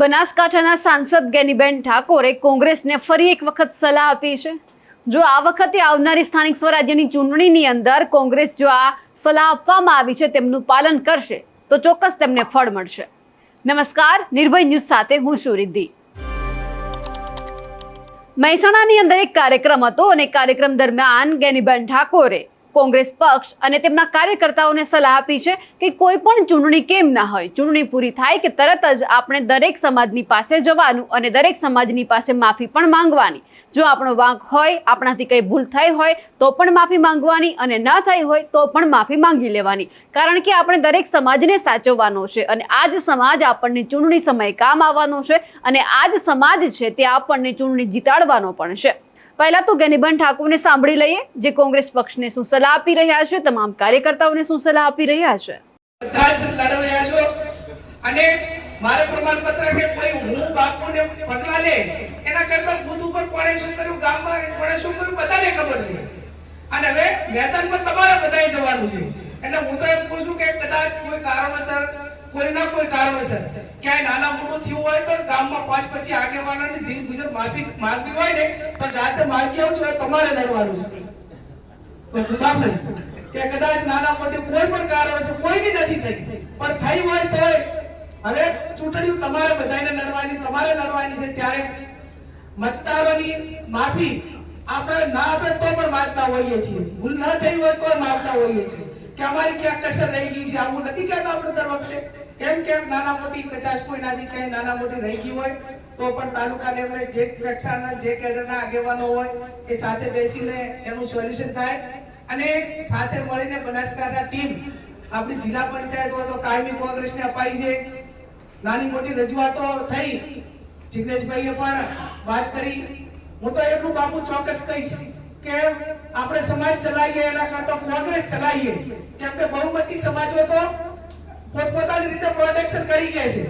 બનાસકાંઠાના સાંસદ ગેનીબેન ઠાકોરે કોંગ્રેસને ફરી એક વખત સલાહ આપી છે. જો આ વખતે આવનારી સ્થાનિક સ્વરાજ્યની ચૂંટણીની અંદર કોંગ્રેસ જો આ સલાહ આપવામાં આવી છે તેમનું પાલન કરશે, તો ચોક્કસ તેમને ફળ મળશે. નમસ્કાર, નિર્ભય ન્યૂઝ સાથે હું છું રિદ્ધિ. મહેસાણાની અંદર એક કાર્યક્રમ હતો અને કાર્યક્રમ દરમિયાન ગેનીબેન ઠાકોરે કોંગ્રેસ પક્ષ અને તેમના કાર્યકર્તાઓને સલાહ આપી છે કે કોઈ પણ ચૂંટણી કેમ ના હોય. ચૂંટણી પૂરી થાય કે તરત જ આપણે દરેક સમાજની પાસે જવાનું અને દરેક સમાજની પાસે માફી પણ માંગવાની. જો આપણો વાંક હોય, આપણાથી કંઈ ભૂલ થઈ હોય, તો પણ માફી માંગવાની અને ન થઈ હોય, તો પણ માફી માંગી લેવાની. કારણ કે આપણે દરેક સમાજને સાચવવાનો છે અને આ જ સમાજ આપણને ચૂંટણી સમયે કામ આવવાનો છે અને આ જ સમાજ છે તે આપણને ચૂંટણી જીતાડવાનો પણ છે. પહેલા તો ગેનીબેન ઠાકોરને સાંભળી લઈએ, જે કોંગ્રેસ પક્ષને શું સલાહ આપી રહ્યા છે, તમામ કાર્યકર્તાઓને શું સલાહ આપી રહ્યા છે? અને મારે પ્રમાણપત્ર કે ભાઈ હું બાપુને પગલા લે, એના કરતા બુથ ઉપર કોણે શું કર્યું, ગામમાં કોણે શું કર્યું, બધાને ખબર છે. અને હવે મેદાનમાં તમારે બધાએ જવાનું છે. એટલે હું તો એમ કહું છું કે કદાચ કોઈ કારણોસર કોઈના કોઈ કારણોસર. ક્યાંય નાના મોટું થયું હોય તો ગામમાં પાંચ પછી આગેવાનોની દિન ગુજર માફી માંગવી હોય ને, તો જાતે માંગી આવજો તમારે લડવાનું છે. કે કદાચ નાના મોટી કોઈ પણ કારણ છે કોઈની નથી થઈ, પણ થઈ હોય તો હવે ચૂંટણી તમારે બધાને લડવાની, તમારે લડવાની છે, ત્યારે મતદારોની માફી આપણે, ના આપે તો પણ માંગતા હોઈએ છીએ. ભૂલ ન થઈ હોય તો માંગતા હોઈએ છીએ. કે અમારી ક્યાંક કસર રહી ગઈ છે, આવું નથી કહેતા આપણે દર વખતે. એમ કેમ નાના મોટી કચાશ કોઈ નાની ક્યાંય નાના મોટી રહી ગઈ હોય, તો પણ તાલુકા લેવલે જે કક્ષાના, જે કેડરના આગેવાનો હોય, એ સાથે બેસીને એનું સોલ્યુશન થાય. અને સાથે મળીને બનાસકાંઠા ટીમ આપણી જિલ્લા પંચાયત હોય તો કાયમી કોંગ્રેસને અપાઈ છે. નાની મોટી રજૂઆતો થઈ. જિગ્નેશભાઈએ પણ વાત કરી. હું તો એટલું બાપુ ચોક્કસ કહીશ કે આપણે સમાજ ચલાવીએ, એના કરતા કોંગ્રેસ ચલાવીએ. કેમ કે બહુમતી સમાજો તો પોતપોતાની રીતે પ્રોટેક્શન કરી ગયા છે.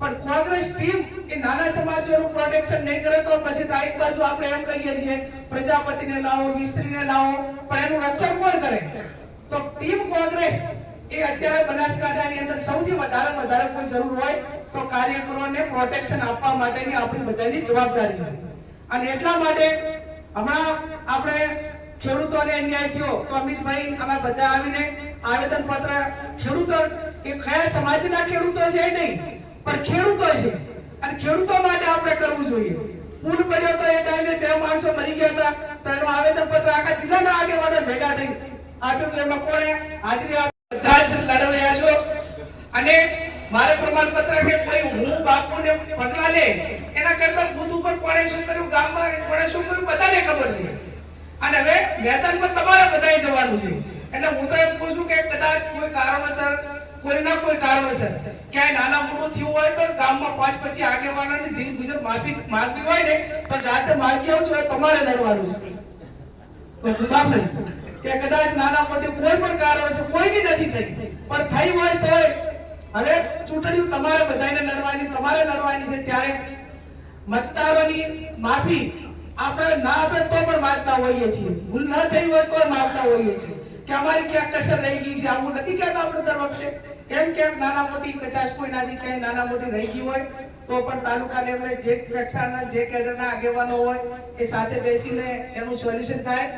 પણ કોંગ્રેસ ટીમ એ નાના સમાજોનું પ્રોટેક્શન નહીં કરે તો પછી તો એક બાજુ આપણે એમ કહીએ છીએ, પ્રજાપતિને લાવો, મિસ્ત્રીને લાવો, પણ એનું રક્ષણ કોણ કરે? તો ટીમ કોંગ્રેસ એ અત્યારે બનાસકાંઠાની અંદર સૌથી વધારે વધારે કોઈ જરૂર હોય તો કાર્યકરોને પ્રોટેક્શન આપવા માટેની આપણી બધાની જવાબદારી છે. અને એટલા માટે હમણાં આપણે ખેડૂતોને અન્યાય થયો તો અમિતભાઈ અમે બધા આવીને આવેદન પત્ર ખેડૂતો એ કયા સમાજના ખેડૂતો છે નહીં, પણ ખેડૂતો છે. અને ખેડૂતો માટે આપણે કરવું જોઈએ. પુલ પડ્યો તો એ ટાઈમે બે માણસો મરી ગયા હતા, તો એનું આવેદન પત્ર આખા જિલ્લાના આગેવાનો ભેગા થઈ. આપ્યું તો એમાં કોણે? હાજરી બધા જ લડવાયા છો. અને મારે પ્રમાણપત્ર કે કોઈ હું બાપુને પગલા લે, એના કરતા બુથ ઉપર કોણે શું કર્યું? ગામમાં કોણે શું કર્યું? બધાને ખબર છે. અને હવે મેદાનમાં તમારે બધાએ જવાનું છે. એટલે હું તો એમ કહું છું કે કદાચ કોઈ કારણોસર કોઈના કોઈ કારણોસર ક્યાંય નાના મોટું થયું હોય તો ગામમાં પાંચ પછી આગેવાનોની દિલ ગુજર માફી માંગવી હોય ને, તો જાતે માગી છું તમારે લડવાનું છે. કોઈ કે કદાચ નાના મોટી કોઈ પણ કારણ છે કોઈની નથી થઈ, પણ થઈ હોય તો હવે ચૂંટણી તમારે બધાને લડવાની, તમારે લડવાની છે, ત્યારે મતદારોની માફી આપણે ના આપે તો પણ માંગતા હોઈએ છીએ. ભૂલ ન થઈ હોય તો માંગતા હોઈએ છીએ. કે અમારી ક્યાં કસર રહી ગઈ છે, આવું નથી કહેતા આપણે દર વખતે. એમ કેમ નાના મોટી કચાશ કોઈ નાની ક્યાંય નાના મોટી રહી ગઈ હોય, તો પણ તાલુકા લેવલે જે કક્ષાના, જે કેડરના આગેવાનો હોય, એ સાથે બેસીને એનું સોલ્યુશન થાય.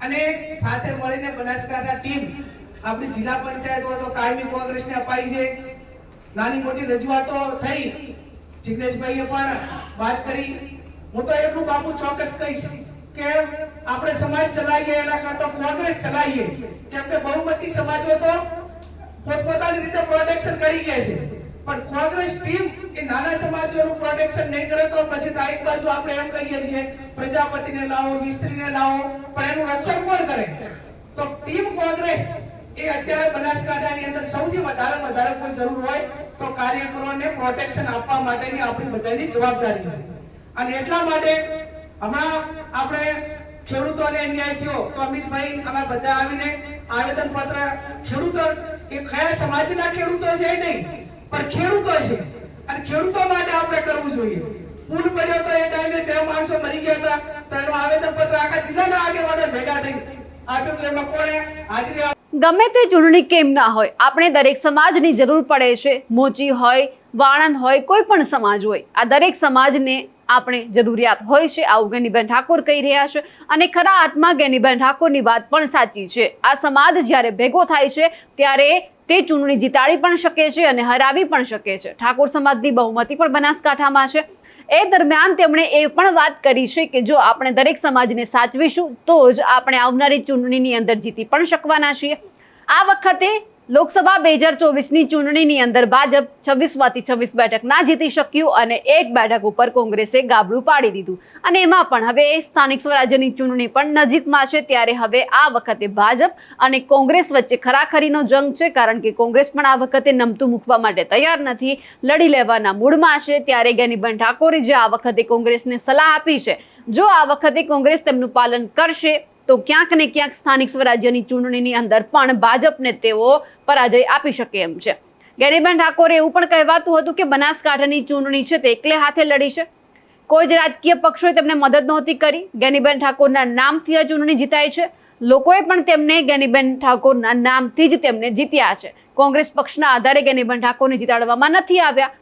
અને સાથે મળીને બનાસકાંઠા ટીમ આપણી જિલ્લા પંચાયત હોય તો કાયમી કોંગ્રેસને અપાઈ છે. નાની મોટી રજૂઆતો થઈ. જિગ્નેશભાઈએ પણ વાત કરી. હું તો એટલું બાપુ ચોક્કસ કહીશ. કે આપણે સમાજ ચલાવીએ, એના કરતા કોંગ્રેસ ચલાવીએ. કેમ કે બહુમતી સમાજો તો પોતપોતાની રીતે પ્રોટેક્શન કરી ગયા છે. પણ કોંગ્રેસ ટીમ એ નાના સમાજોનું પ્રોટેક્શન નહીં કરે તો પછી તો એક બાજુ આપણે એમ કહીએ છીએ, પ્રજાપતિને લાવો, મિસ્ત્રીને લાવો, પણ એનું રક્ષણ કોણ કરે? તો ટીમ કોંગ્રેસ એ અત્યારે બનાસકાંઠાની અંદર સૌથી વધારે વધારે કોઈ જરૂર હોય તો કાર્યકરોને પ્રોટેક્શન આપવા માટેની આપણી બધાની જવાબદારી છે. અને એટલા માટે હમણાં આપણે ખેડૂતોને અન્યાય થયો તો અમિતભાઈ અમારા બધા આવીને આવેદન પત્ર ખેડૂતો, એ કયા સમાજના ખેડૂતો છે નહીં, પણ ખેડૂતો છે. અને ખેડૂતો માટે આપણે કરવું જોઈએ. પુલ બન્યો તો એ ટાઈમે બે માણસો મરી ગયા હતા, તો એનું આવેદન પત્ર આખા જિલ્લાના આગેવાનો ભેગા થઈ આપ્યું તો એમાં કોણે હાજરી ગમે તે ચૂંટણી કેમ ના હોય, આપણે દરેક સમાજની જરૂર પડે છે. મોચી હોય, વાણંદ હોય, કોઈ પણ સમાજ હોય, આ દરેક સમાજને આપણે જરૂરિયાત હોય છે. આવું ગેનીબેન ઠાકોર કહી રહ્યા છે. અને ખરા હાથમાં ગેનીબેન ઠાકોરની વાત પણ સાચી છે. આ સમાજ જ્યારે ભેગો થાય છે, ત્યારે તે ચૂંટણી જીતાડી પણ શકે છે અને હરાવી પણ શકે છે. ઠાકોર સમાજની બહુમતી પણ બનાસકાંઠામાં છે. એ દરમિયાન તેમણે એ પણ વાત કરી છે કે જો આપણે દરેક સમાજને સાચવીશું, તો જ આપણે આવનારી ચૂંટણીની અંદર જીતી પણ શકવાના છીએ. આ વખતે લોકસભા બે હજાર ચોવીસની ચૂંટણીની અંદર ભાજપ છવ્વીસમાંથી છવ્વીસ બેઠક ના જીતી શક્યું અને એક બેઠક ઉપર કોંગ્રેસે ગાબડું પાડી દીધું. અને એમાં પણ હવે સ્થાનિક સ્વરાજ્યની ચૂંટણી પણ નજીકમાં છે, ત્યારે હવે આ વખતે ભાજપ અને કોંગ્રેસ વચ્ચે ખરાખરીનો જંગ છે, કારણ કે કોંગ્રેસ પણ આ વખતે નમતું મૂકવા માટે તૈયાર નથી, લડી લેવાના મૂડમાં છે, ત્યારે જ્ઞાનીબેન ઠાકોરે જે આ વખતે કોંગ્રેસને સલાહ આપી છે, જો આ વખતે કોંગ્રેસ તેમનું પાલન કરશે તો ક્યાંક ને ક્યાંક સ્થાનિક સ્વરાજ્યની ચૂંટણીની અંદર પણ ભાજપને તેઓ પરાજય આપી શકે એમ છે. ગેરીબેન ઠાકોરે એવું પણ કહેવાતું હતું કે બનાસકાંઠાની ચૂંટણી છે તે એકલે હાથે લડી છે. કોઈ જ રાજકીય પક્ષોએ તેમને મદદ નહોતી કરી. ગેનીબેન ઠાકોરના નામથી આ ચૂંટણી જીતાય છે. લોકોએ પણ તેમને ગેનીબેન ઠાકોરના નામથી જ તેમને જીત્યા છે. કોંગ્રેસ પક્ષના આધારે ગેનીબેન ઠાકોરને જીતાડવામાં નથી આવ્યા.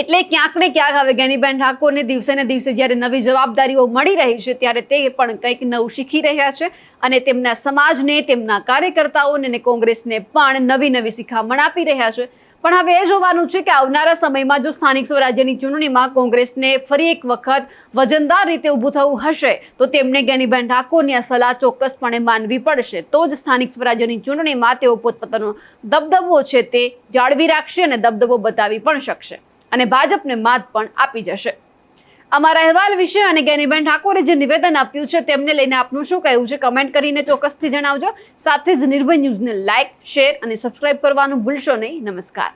એટલે ક્યાંક ને ક્યાંક હવે જ્ઞાનીબેન ઠાકોરને દિવસે ને દિવસે જ્યારે નવી જવાબદારીઓ મળી રહી છે, ત્યારે તે પણ કંઈક નવું શીખી રહ્યા છે અને તેમના સમાજને, તેમના કાર્યકર્તાઓને અને કોંગ્રેસને પણ નવી નવી શિખામણ આપી રહ્યા છે. પણ હવે એ જોવાનું છે કે આવનારા સમયમાં જો સ્થાનિક સ્વરાજ્યની ચૂંટણીમાં કોંગ્રેસને ફરી એક વખત વજનદાર રીતે ઊભું થવું હશે, તો તેમને જ્ઞાનીબેન ઠાકોરની આ સલાહ ચોક્કસપણે માનવી પડશે. તો જ સ્થાનિક સ્વરાજ્યની ચૂંટણીમાં તેઓ પોતપોતાનો દબદબો છે તે જાળવી રાખશે અને દબદબો બતાવી પણ શકશે. અને ભાજપને માત પણ આપી જશે. અમારા અહેવાલ વિશે અને જ્ઞાનીબેન ઠાકોરે જે નિવેદન આપ્યું છે તેમને લઈને આપનું શું કહેવું છે કમેન્ટ કરીને ચોક્કસથી જણાવજો. સાથે જ નિર્ભય ન્યૂઝને લાઇક શેર અને સબસ્ક્રાઇબ કરવાનું ભૂલશો નહીં. નમસ્કાર.